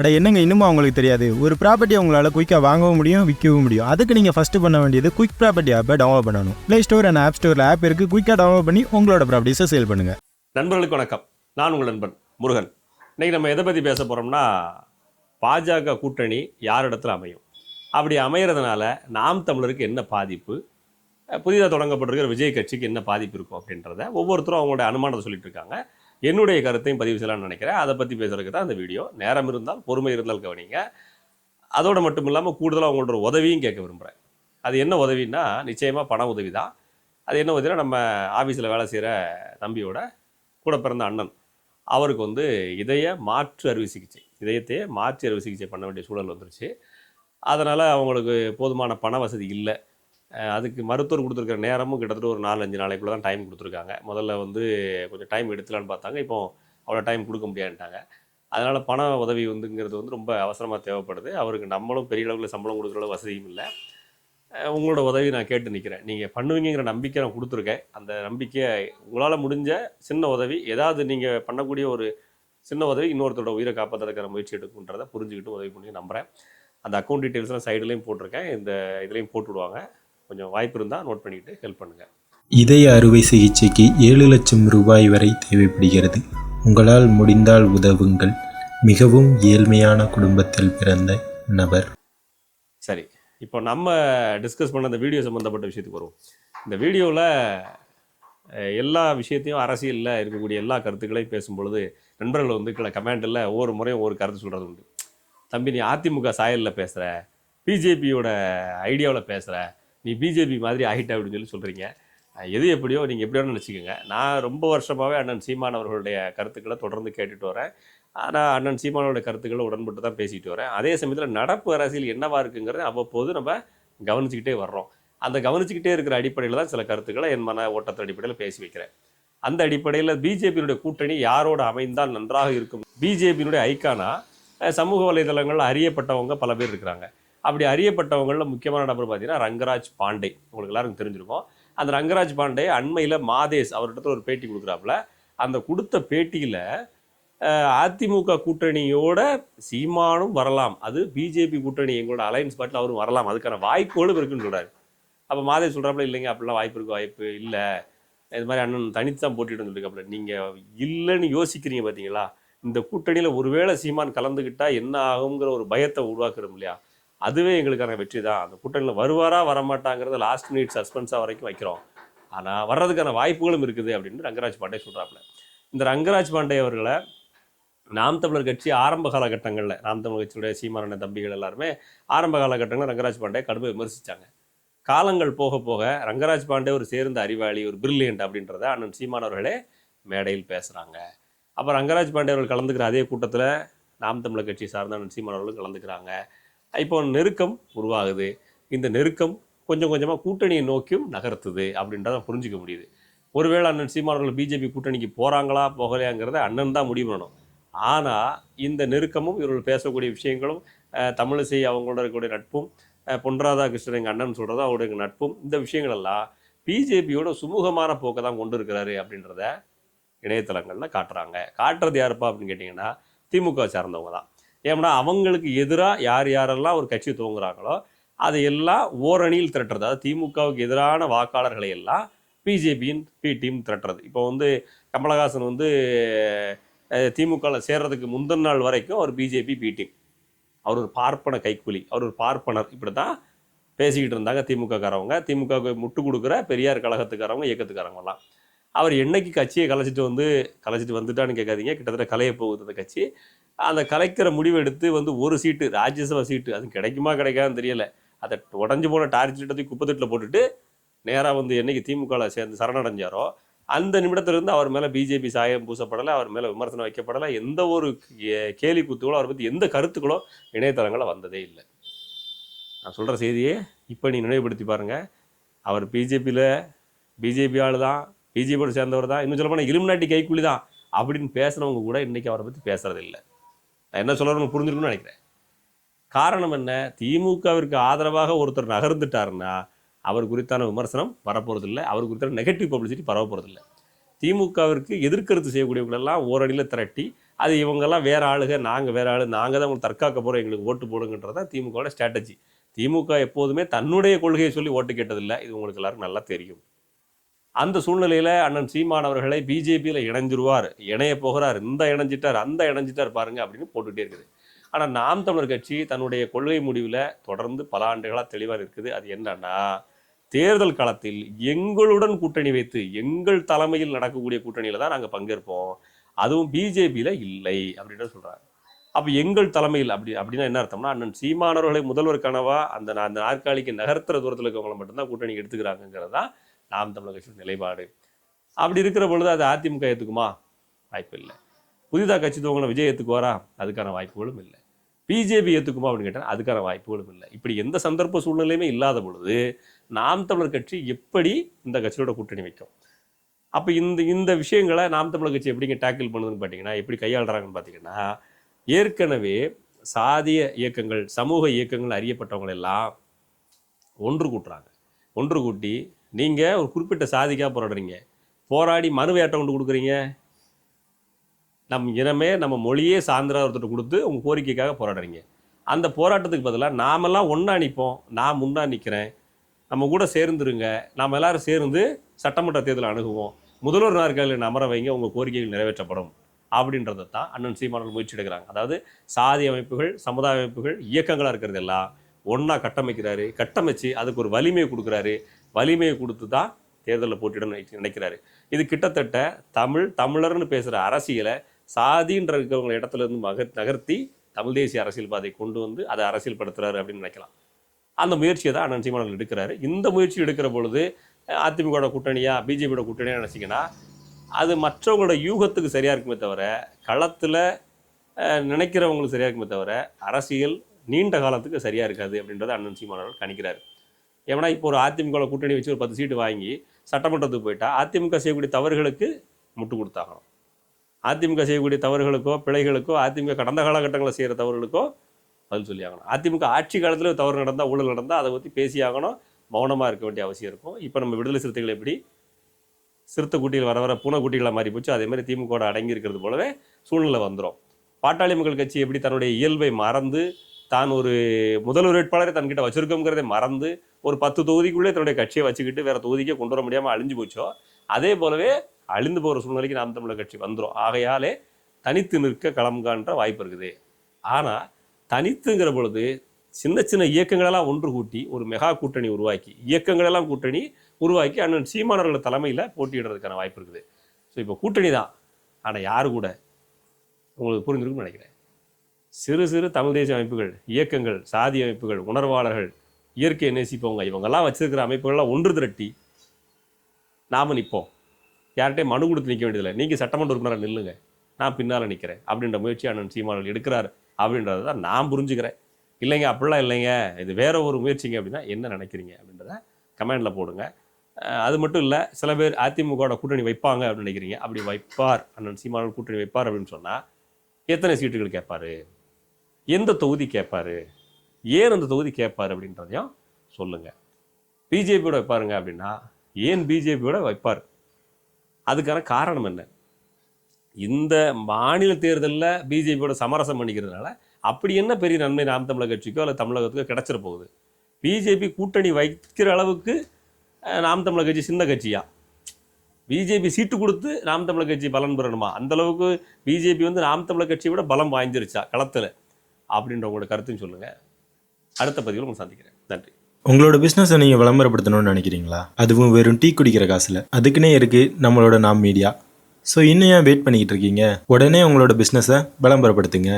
அட என்னங்க இன்னுமா அவங்களுக்கு தெரியாது? ஒரு ப்ராப்பர்ட்டி உங்களால் குயிக்காக வாங்கவும் முடியும் விற்கவும் முடியும். அதுக்கு நீங்கள் ஃபஸ்ட்டு பண்ண வேண்டியது குயிக் ப்ராப்பர்ட்டி ஆப்பை டவுன்லோட் பண்ணணும். ப்ளே ஸ்டோர் அண்ட் ஆப் ஸ்டோரில் ஆப் இருக்குது குயிக்காக டவுன்லோட் பண்ணி உங்களோட ப்ராப்பர்ட்டிஸை சேல் பண்ணுங்கள் நண்பர்களுக்கு வணக்கம். நான் உங்கள் நண்பன் முருகன். இன்றைக்கி நம்ம எதை பற்றி பேச போகிறோம்னா பாஜக கூட்டணி யார் இடத்துல அமையும்? அப்படி அமையிறதுனால நாம் தமிழருக்கு என்ன பாதிப்பு? புதிதாக தொடங்கப்பட்டிருக்கிற விஜய் கட்சிக்கு என்ன பாதிப்பு இருக்கும் அப்படின்றத ஒவ்வொருத்தரும் அவங்களோட அனுமானத்தை சொல்லிட்டு இருக்காங்க. என்னுடைய கருத்தையும் பதிவு செய்யலாம்னு நினைக்கிறேன். அதை பற்றி பேசுறதுக்கு தான் அந்த வீடியோ. நேரம் இருந்தால் பொறுமை இருந்தால் கவனிங்க. அதோடு மட்டும் இல்லாமல் கூடுதலாக அவங்களோட உதவியும் கேட்க விரும்புகிறேன் அது என்ன உதவின்னா நிச்சயமாக பண உதவி தான் அது என்ன உதவினா நம்ம ஆஃபீஸில் வேலை செய்கிற தம்பியோட கூட பிறந்த அண்ணன் அவருக்கு வந்து இதய மாற்று அறுவை சிகிச்சை இதயத்தையே மாற்று அறுவை சிகிச்சை பண்ண வேண்டிய சூழல் வந்துருச்சு. அதனால் அவங்களுக்கு போதுமான பண வசதி இல்லை. அதுக்கு மருத்துவர் கொடுத்துருக்கிற நேரமும் கிட்டத்தட்ட ஒரு நாலு அஞ்சு நாளைக்குள்ள தான் டைம் கொடுத்துருக்காங்க. முதல்ல வந்து கொஞ்சம் டைம் எடுத்துலான்னு பார்த்தாங்க. இப்போ அவ்வளோ டைம் கொடுக்க முடியாதுன்ட்டாங்க. அதனால் பண உதவி வந்துங்கிறது வந்து ரொம்ப அவசரமாக தேவைப்படுது. அவருக்கு நம்மளும் பெரிய அளவில் சம்பளம் கொடுக்குற அளவு வசதியும் இல்லை. உங்களோட உதவி நான் கேட்டு நிற்கிறேன் நீங்கள் பண்ணுவீங்கிற நம்பிக்கை நான் கொடுத்துருக்கேன். அந்த நம்பிக்கையை உங்களால் முடிஞ்ச சின்ன உதவி ஏதாவது நீங்கள் பண்ணக்கூடிய ஒரு சின்ன உதவி இன்னொருத்தரோட உயிரை காப்பாற்றுறதுக்கான முயற்சி எடுக்குன்றதை புரிஞ்சுக்கிட்டு உதவி பண்ணி நம்புகிறேன் அந்த அக்கௌண்ட் டீட்டெயில்ஸ்லாம் சைடுலேயும் போட்டிருக்கேன். இந்த இதுலேயும் போட்டு விடுவாங்க. கொஞ்சம் வாய்ப்பு இருந்தால் நோட் பண்ணிக்கிட்டு ஹெல்ப் பண்ணுங்கள் இதய அறுவை சிகிச்சைக்கு ஏழு லட்சம் ரூபாய் வரை தேவைப்படுகிறது. உங்களால் முடிந்தால் உதவுங்கள். மிகவும் ஏழ்மையான குடும்பத்தில் பிறந்த நபர். சரி இப்போ நம்ம டிஸ்கஸ் பண்ண அந்த வீடியோ சம்மந்தப்பட்ட விஷயத்துக்கு வருவோம். இந்த வீடியோவில் எல்லா விஷயத்தையும் அரசியலில் இருக்கக்கூடிய எல்லா கருத்துக்களையும் பேசும்பொழுது நண்பர்கள் வந்து கீழே கமெண்டில் ஒவ்வொரு முறையும் ஒரு கருத்து சொல்கிறது உண்டு. தம்பி நீ அதிமுக சாயலில் பேசுகிற பிஜேபியோட ஐடியாவில் பேசுகிற நீ பிஜேபி மாதிரி ஆகிட்ட அப்படின்னு சொல்லி சொல்கிறீங்க எது எப்படியோ நீங்கள் எப்படியோ நினச்சிக்கோங்க. நான் ரொம்ப வருஷமாகவே அண்ணன் சீமான் அவர்களுடைய கருத்துக்களை தொடர்ந்து கேட்டுட்டு வரேன். ஆனால் அண்ணன் சீமானோடைய கருத்துக்களை உடன்பட்டு தான் பேசிட்டு வரேன். அதே சமயத்தில் நடப்பு அரசியல் என்னவா இருக்குங்கிறத அவ்வப்போது நம்ம கவனிச்சுக்கிட்டே வர்றோம். அந்த கவனிச்சுக்கிட்டே இருக்கிற அடிப்படையில் தான் சில கருத்துக்களை என் மன ஓட்டத்தின் அடிப்படையில் பேசி வைக்கிறேன். அந்த அடிப்படையில் பிஜேபியினுடைய கூட்டணி யாரோட அமைந்தால் நன்றாக இருக்கும்? பிஜேபியினுடைய ஐக்கானா சமூக வலைதளங்கள் அறியப்பட்டவங்க பல பேர் இருக்கிறாங்க. அப்படி அறியப்பட்டவங்களில் முக்கியமான நபர் பார்த்தீங்கன்னா ரங்கராஜ் பாண்டே. உங்களுக்கு எல்லாருக்கும் தெரிஞ்சிருக்கும். அந்த ரங்கராஜ் பாண்டே அண்மையில் மாதேஷ் அவர்கிட்ட ஒரு பேட்டி கொடுக்குறாப்புல. அந்த கொடுத்த பேட்டியில் அதிமுக கூட்டணியோட சீமானும் வரலாம். அது பிஜேபி கூட்டணி எங்களோட அலையன்ஸ் பாட்டில் அவரும் வரலாம். அதுக்கான வாய்ப்புகளும் இருக்குன்னு சொல்கிறாரு அப்போ மாதேஷ் சொல்கிறாப்புல இல்லைங்க அப்படிலாம் வாய்ப்பு இருக்கு வாய்ப்பு இல்லை. இது மாதிரி அண்ணன் தனித்து தான் போட்டிட்டு சொல்லியிருக்காப்புல. நீங்கள் இல்லைன்னு யோசிக்கிறீங்க பார்த்தீங்களா இந்த கூட்டணியில் ஒருவேளை சீமான் கலந்துக்கிட்டால் என்ன ஆகுங்கிற ஒரு பயத்தை உருவாக்குறோம் இல்லையா? அதுவே எங்களுக்கான வெற்றி தான். அந்த கூட்டணியில் வருவாரா வரமாட்டாங்கிறத லாஸ்ட் மினிட் சஸ்பென்ஸாக வரைக்கும் வைக்கிறோம். ஆனால் வர்றதுக்கான வாய்ப்புகளும் இருக்குது அப்படின்னு ரங்கராஜ் பாண்டே சொல்கிறாப்புல இந்த ரங்கராஜ் பாண்டே அவர்களை நாம் தமிழர் கட்சி ஆரம்ப காலகட்டங்களில் நாம் தமிழர் கட்சியுடைய சீமான தம்பிகள் எல்லாருமே ஆரம்ப காலகட்டங்களில் ரங்கராஜ் பாண்டே கடுமை விமர்சித்தாங்க காலங்கள் போக போக ரங்கராஜ் பாண்டே ஒரு சேர்ந்த அறிவாளி ஒரு பிரில்லியன்ட் அப்படின்றத அண்ணன் சீமான் அவர்களே மேடையில் பேசுகிறாங்க அப்போ ரங்கராஜ் பாண்டே அவர்கள் கலந்துக்கிற அதே கூட்டத்தில் நாம் தமிழர் கட்சி சார்ந்த அண்ணன் சீமான் அவர்களும் கலந்துக்கிறாங்க. இப்போ நெருக்கம் உருவாகுது. இந்த நெருக்கம் கொஞ்சம் கொஞ்சமாக கூட்டணியை நோக்கியும் நகர்த்துது அப்படின்றத புரிஞ்சுக்க முடியுது. ஒருவேளை அண்ணன் சீமானவர்கள் பிஜேபி கூட்டணிக்கு போகிறாங்களா போகலையாங்கிறத அண்ணன் தான் முடிவு பண்ணணும். ஆனால் இந்த நெருக்கமும் இவர்கள் பேசக்கூடிய விஷயங்களும் தமிழிசை அவங்களோட இருக்கக்கூடிய நட்பும் பொன்ராதாகிருஷ்ணன் பொன் ராதாகிருஷ்ணன் எங்கள் அண்ணன் சொல்கிறதா அவருடைய நட்பும் இந்த விஷயங்கள் எல்லாம் பிஜேபியோட சுமூகமான போக்கை தான் கொண்டு இருக்கிறாரு அப்படின்றத இணையதளங்களில் காட்டுறாங்க. காட்டுறது யாருப்பா அப்படின்னு கேட்டிங்கன்னா திமுக சார்ந்தவங்க தான். ஏன்னா அவங்களுக்கு எதிராக யார் யாரெல்லாம் ஒரு கட்சி துவங்குறாங்களோ அதையெல்லாம் ஓரணியில் திரட்டுறது. அதாவது திமுகவுக்கு எதிரான வாக்காளர்களை எல்லாம் பிஜேபியின் பி டீம் திரட்டுறது. இப்போ வந்து கமலஹாசன் வந்து திமுகவில் சேர்றதுக்கு முந்தின நாள் வரைக்கும் அவர் பிஜேபி பி டீம். அவர் ஒரு பார்ப்பன கைக்கூலி. அவர் ஒரு பார்ப்பனர். இப்படி தான் பேசிக்கிட்டு இருந்தாங்க திமுகக்காரவங்க. திமுகவுக்கு முட்டு கொடுக்குற பெரியார் கழகத்துக்காரவங்க இயக்கத்துக்காரவங்கலாம் அவர் என்னைக்கு கட்சியை கலைச்சிட்டு வந்து கலைச்சிட்டு வந்துட்டான்னு கேட்காதீங்க. கிட்டத்தட்ட கலைய போகுது அந்த கட்சி. அந்த கலைக்கிற முடிவு எடுத்து வந்து ஒரு சீட்டு ராஜ்யசபா சீட்டு அது கிடைக்குமா கிடைக்காதுன்னு தெரியல. அதை உடஞ்சு போன டார்ச் சீட்டத்தை குப்பத்தட்டில் போட்டுட்டு நேராக வந்து என்னைக்கு திமுகவில் சேர்ந்து சரணடைஞ்சாரோ அந்த நிமிடத்திலிருந்து அவர் மேலே பிஜேபி சாயம் பூசப்படலை அவர் மேலே விமர்சனம் வைக்கப்படலை எந்த ஒரு கே- கேலி குத்துகளோ அவரை பற்றி எந்த கருத்துக்களோ இணையதளங்களில் வந்ததே இல்லை. நான் சொல்கிற செய்தியே இப்போ நீ நினைவுபடுத்தி பாருங்கள் அவர் பிஜேபியில் பிஜேபி ஆள் தான் பிஜேபியோடு சேர்ந்தவர் தான் இன்னும் சொல்ல போனால் இலுமினாட்டி கைக்கூலி தான் அப்படின்னு பேசுனவங்க கூட இன்றைக்கி அவரை பற்றி பேசுகிறதில்லை நான் என்ன சொல்கிறேன்னு புரிஞ்சிருக்குன்னு நினைக்கிறேன். காரணம் என்ன? திமுகவிற்கு ஆதரவாக ஒருத்தர் நகர்ந்துட்டாருன்னா அவர் குறித்தான விமர்சனம் வரப்போகிறதில்லை அவர் குறித்தான நெகட்டிவ் பப்ளிசிட்டி பரவ போகிறதில்ல திமுகவிற்கு எதிர்கருத்து செய்யக்கூடியவங்களெல்லாம் ஓரடியில் திரட்டி அது இவங்கெல்லாம் வேறு ஆளுக நாங்கள் வேறு ஆளு நாங்கள் தான் உங்களுக்கு தற்காக்க போகிறோம் எங்களுக்கு ஓட்டு போடுங்கன்றது தான் திமுகவோட ஸ்ட்ராட்டஜி திமுக எப்போதுமே தன்னுடைய கொள்கையை சொல்லி ஓட்டு கேட்டதில்லை. இது உங்களுக்கு எல்லாருக்கும் நல்லா தெரியும். அந்த சூழ்நிலையில் அண்ணன் சீமான் அவர்களை பிஜேபியில் இணைஞ்சிருவார். இணைய போகிறார். இந்த இணைஞ்சிட்டார் அந்த இணைஞ்சிட்டார் பாருங்க அப்படின்னு போட்டுகிட்டே இருக்குது. ஆனால் நாம் தமிழர் கட்சி தன்னுடைய கொள்கை முடிவில் தொடர்ந்து பல ஆண்டுகளாக தெளிவாக இருக்குது அது என்னன்னா தேர்தல் காலத்தில் எங்களுடன் கூட்டணி வைத்து எங்கள் தலைமையில் நடக்கக்கூடிய கூட்டணியில் தான் நாங்கள் பங்கேற்போம். அதுவும் பிஜேபியில் இல்லை அப்படின்னு சொல்கிறாங்க அப்போ எங்கள் தலைமையில் அப்படி அப்படின்னா என்ன அர்த்தம்னா அண்ணன் சீமானவர்களை முதல்வர் கனவா அந்த அந்த நாற்காலிக்கு நகர்த்துற தூரத்தில் இருக்கவங்களை மட்டும்தான் கூட்டணி எடுத்துக்கிறாங்கிறது தான் நாம் தமிழர் கட்சியின் நிலைப்பாடு. அப்படி இருக்கிற பொழுது அது அதிமுக ஏற்றுக்குமா வாய்ப்பு இல்லை. புதிதாக கட்சி துவங்கின விஜய் ஏற்றுக்குவாரா அதுக்கான வாய்ப்புகளும் இல்லை. பிஜேபி ஏற்றுக்குமா அப்படின்னு கேட்டால் அதுக்கான வாய்ப்புகளும் இல்லை. இப்படி எந்த சந்தர்ப்ப சூழ்நிலையுமே இல்லாத பொழுது நாம் தமிழர் கட்சி எப்படி இந்த கட்சியோட கூட்டணி வைக்கும்? அப்போ இந்த இந்த விஷயங்களை நாம் தமிழர் கட்சி எப்படிங்க டேக்கிள் பண்ணுதுன்னு பார்த்தீங்கன்னா எப்படி கையாளுறாங்கன்னு பார்த்தீங்கன்னா ஏற்கனவே சாதிய இயக்கங்கள் சமூக இயக்கங்கள் அறியப்பட்டவங்களெல்லாம் ஒன்று கூட்டுறாங்க. ஒன்று கூட்டி நீங்கள் ஒரு குறிப்பிட்ட சாதிக்காக போராடுறீங்க. போராடி மனு வேட்டை கொண்டு கொடுக்குறீங்க. நம் இனமே நம்ம மொழியே சார்ந்த ஒருத்தர் கொடுத்து உங்கள் கோரிக்கைக்காக போராடுறீங்க. அந்த போராட்டத்துக்கு பதிலாக நாமெல்லாம் ஒன்றா நிற்போம் நான் முன்னா நிற்கிறேன் நம்ம கூட சேர்ந்துருங்க. நாம் எல்லோரும் சேர்ந்து சட்டமன்ற தேர்தலை அணுகுவோம். முதல்வர் நாற்காலில் அமர வைங்க. உங்கள் கோரிக்கைகள் நிறைவேற்றப்படும். அப்படின்றத தான் அண்ணன் சீமானவர்கள் முயற்சி எடுக்கிறாங்க. அதாவது சாதி அமைப்புகள் சமுதாய அமைப்புகள் இயக்கங்களாக இருக்கிறது எல்லாம் ஒன்றா கட்டமைக்கிறாரு. கட்டமைச்சு அதுக்கு ஒரு வலிமையை கொடுக்குறாரு. வலிமையை கொடுத்து தான் தேர்தலில் போட்டியிட நினை- நினைக்கிறாரு. இது கிட்டத்தட்ட தமிழ் தமிழர்னு பேசுகிற அரசியலை சாதின்ற இருக்கிறவங்க இடத்துல இருந்து மகர் நகர்த்தி தமிழ் தேசிய அரசியல் பாதை கொண்டு வந்து அதை அரசியல் படுத்துறாரு அப்படின்னு நினைக்கலாம். அந்த முயற்சியை தான் அண்ணன் சீமானவர்கள் எடுக்கிறாரு. இந்த முயற்சி எடுக்கிற பொழுது அதிமுகவோட கூட்டணியா பிஜேபியோட கூட்டணியாக நினச்சிங்கன்னா அது மற்றவங்களோட யூகத்துக்கு சரியாக இருக்குமே தவிர களத்தில் நினைக்கிறவங்களுக்கு சரியாக இருக்குமே தவிர அரசியல் நீண்ட காலத்துக்கு சரியாக இருக்காது அப்படின்றத அண்ணன் சீமானவர்கள் கணிக்கிறார். ஏன்னா இப்போ ஒரு அதிமுக கூட்டணி வச்சு ஒரு பத்து சீட்டு வாங்கி சட்டமன்றத்துக்கு போயிட்டா அதிமுக செய்யக்கூடிய தவறுகளுக்கு முட்டு கொடுத்தாகணும். அதிமுக செய்யக்கூடிய தவறுகளுக்கோ பிழைகளுக்கோ அதிமுக கடந்த காலகட்டங்களில் செய்கிற தவறுகளுக்கோ பதில் சொல்லி ஆகணும் அதிமுக ஆட்சி காலத்தில் தவறு நடந்தால் ஊழல் நடந்தால் அதை பற்றி பேசி ஆகணும். மௌனமாக இருக்க வேண்டிய அவசியம் இருக்கும். இப்போ நம்ம விடுதலை சிறுத்தைகள் எப்படி சிறுத்தை குட்டிகள் வர வர பூனைக்குட்டிகளாக மாறி போச்சு அதே மாதிரி திமுக அடங்கி இருக்கிறது போலவே சூழ்நிலை வந்துடும் பாட்டாளி மக்கள் கட்சி எப்படி தன்னுடைய இயல்பை மறந்து தான் ஒரு முதல் வேட்பாளரை தன்கிட்ட வச்சிருக்கோங்கிறதை மறந்து ஒரு பத்து தொகுதிக்குள்ளே தன்னுடைய கட்சியை வச்சுக்கிட்டு வேற தொகுதிக்கே கொண்டு வர முடியாமல் அழிஞ்சு போச்சோ அதே போலவே அழிந்து போகிற சூழ்நிலைக்கு நாம் தமிழர் கட்சி வந்துடும் ஆகையாலே தனித்து நிற்க களம் காண்ற வாய்ப்பு இருக்குது. ஆனால் தனித்துங்கிற பொழுது சின்ன சின்ன இயக்கங்களெல்லாம் ஒன்று கூட்டி ஒரு மெகா கூட்டணி உருவாக்கி இயக்கங்களெல்லாம் கூட்டணி உருவாக்கி அண்ணன் சீமானவர்கள் தலைமையில் போட்டியிடுறதுக்கான வாய்ப்பு இருக்குது. ஸோ இப்போ கூட்டணி தான். ஆனால் யாரு கூட? உங்களுக்கு புரிஞ்சிருக்கும்னு நினைக்கிறேன். சிறு சிறு தமிழ் தேசிய அமைப்புகள் இயக்கங்கள் சாதி அமைப்புகள் உணர்வாளர்கள் இயற்கையை நேசிப்பவங்க இவங்கெல்லாம் வச்சிருக்கிற அமைப்புகள்லாம் ஒன்று திரட்டி நாம நிற்போம் யார்கிட்டையும் மனு கொடுத்து நிற்க வேண்டியதில்லை. நீங்கள் சட்டமன்ற உறுப்பினராக நில்லுங்க. நான் பின்னால் நிற்கிறேன் அப்படின்ற முயற்சி அண்ணன் சீமானல் எடுக்கிறார். அப்படின்றத தான் நான் புரிஞ்சுக்கிறேன். இல்லைங்க அப்படிலாம் இல்லைங்க. இது வேற ஒரு முயற்சிங்க அப்படின்னா என்ன நினைக்கிறீங்க அப்படின்றத கமெண்டில் போடுங்க. அது மட்டும் இல்லை சில பேர் அதிமுகவோட கூட்டணி வைப்பாங்க அப்படின்னு நினைக்கிறீங்க. அப்படி வைப்பார். அண்ணன் சீமானல் கூட்டணி வைப்பார் அப்படின்னு சொன்னால் எத்தனை சீட்டுகள் கேட்பாரு? எந்த தொகுதி கேட்பார் ஏன் அந்த தொகுதி கேட்பாரு அப்படின்றதையும் சொல்லுங்கள் பிஜேபியோட வைப்பாருங்க அப்படின்னா ஏன் பிஜேபியோட வைப்பார்? அதுக்கான காரணம் என்ன? இந்த மாநில தேர்தலில் பிஜேபியோட சமரசம் பண்ணிக்கிறதுனால அப்படி என்ன பெரிய நன்மை நாம் தமிழக கட்சிக்கோ அல்லது தமிழகத்துக்கோ கிடச்சிட போகுது? பிஜேபி கூட்டணி வைக்கிற அளவுக்கு நாம் தமிழக கட்சி சின்ன கட்சியா? பிஜேபி சீட்டு கொடுத்து நாம் தமிழக கட்சி பலன் பெறணுமா? அந்த அளவுக்கு பிஜேபி வந்து நாம் தமிழக கட்சியை விட பலம் வாய்ந்துருச்சா? களத்தில். அப்படின்ற உங்களோட கருத்துன்னு சொல்லுங்க. அடுத்த பதிவில் உங்களை சந்திக்கிறேன். நன்றி. உங்களோட பிஸ்னஸை நீங்கள் விளம்பரப்படுத்தணும்னு நினைக்கிறீங்களா? அதுவும் வெறும் டீ குடிக்கிற காசில். அதுக்குன்னே இருக்குது நம்மளோட நாம் மீடியா ஸோ இன்னும் ஏன் வெயிட் பண்ணிக்கிட்டு இருக்கீங்க? உடனே உங்களோட பிஸ்னஸை விளம்பரப்படுத்துங்க.